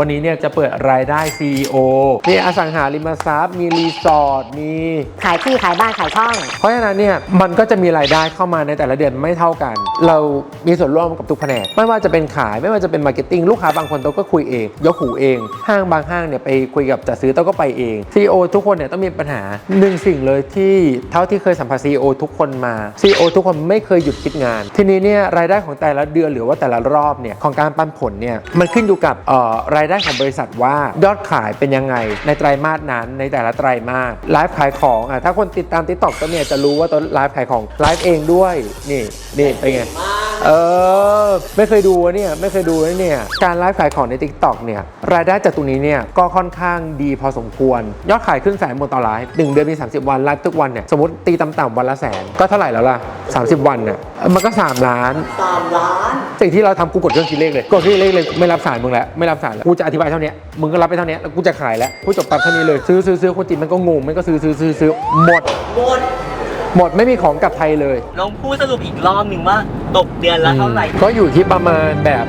วันนี้เนี่ยจะเปิดรายได้ CEO มีอสังหาริมทรัพย์ มีรีสอร์ท มีขายที่ขายบ้านขายช่อง เพราะฉะนั้นเนี่ยมันก็จะมีรายได้เข้ามาในแต่ละเดือนไม่เท่ากัน เรามีส่วนร่วมกับทุกแผนก ไม่ว่าจะเป็นขายไม่ว่าจะเป็นมาร์เก็ตติ้งลูกค้าบางคนโต๊ะก็คุยเอง ยกหูเอง ห้างบางห้างเนี่ยไปคุยกับจัดซื้อโต๊ะก็ไปเอง CEO ทุกคนเนี่ยต้องมีปัญหาหนึ่งสิ่งเลยที่เท่าที่เคยสัมภาษณ์ CEO ทุกคนมา CEO ทุกคนไม่เคยหยุดคิดงาน ทีนี้เนี่ยรายได้ของแต่ละเดือนหรือว่าแต่ละรอบเนี่ยของการปันผลเนี่ยมันขึ้นอยู่กับเอ่อรายได้ของบริษัทว่ายอดขายเป็นยังไง ในไตรมาสนั้นในแต่ละไตรมาสไลฟ์ขายของอะถ้าคนติดตาม t ิ k t o k ก็เนี่ยจะรู้ว่าตอนไลฟ์ขายของไลฟ์เองด้วยนี่นี่เป็นไงเออไม่เคยดูเนี่ยไม่เคยดูเนี่ยการไลฟ์ขายของใน t ิ k t o k เนี่ยรายได้จากตรงนี้เนี่ยก็ค่อนข้างดีพอสมควร ยอดขายขึ้นแสนหมดต่อไลฟ์หนึ่งเดือนมี 30 วันไลฟ์ทุกวันเนี่ยสมมติตีต่ำๆวันละแสนก็เท่าไหร่แล้วล่ะ 30 วันเนี่ยมันก็ 3 ล้าน3ล้าน สิ่งที่เราทำกูกดเครื่องคิดเลขเลยกดเครื่องคิดเลขเลยไม่รับสายมึงแล้วไม่รับสายแล้วกูจะอธิบายเท่านี้มึงก็รับไปเท่านี้แล้วกูจะขายแล้วกูจบตับเท่านี้เลยซื้อซื้อซื้อคนจีนมันก็งงมันก็ซื้อซื้อซื้อซื้อหมด หมด หมดไม่มีของกลับไทยเลย ลองพูดสรุปอีกรอบหนึ่งว่า ตกเดือนละเท่าไหร่ ก็อยู่ที่ประมาณแบบ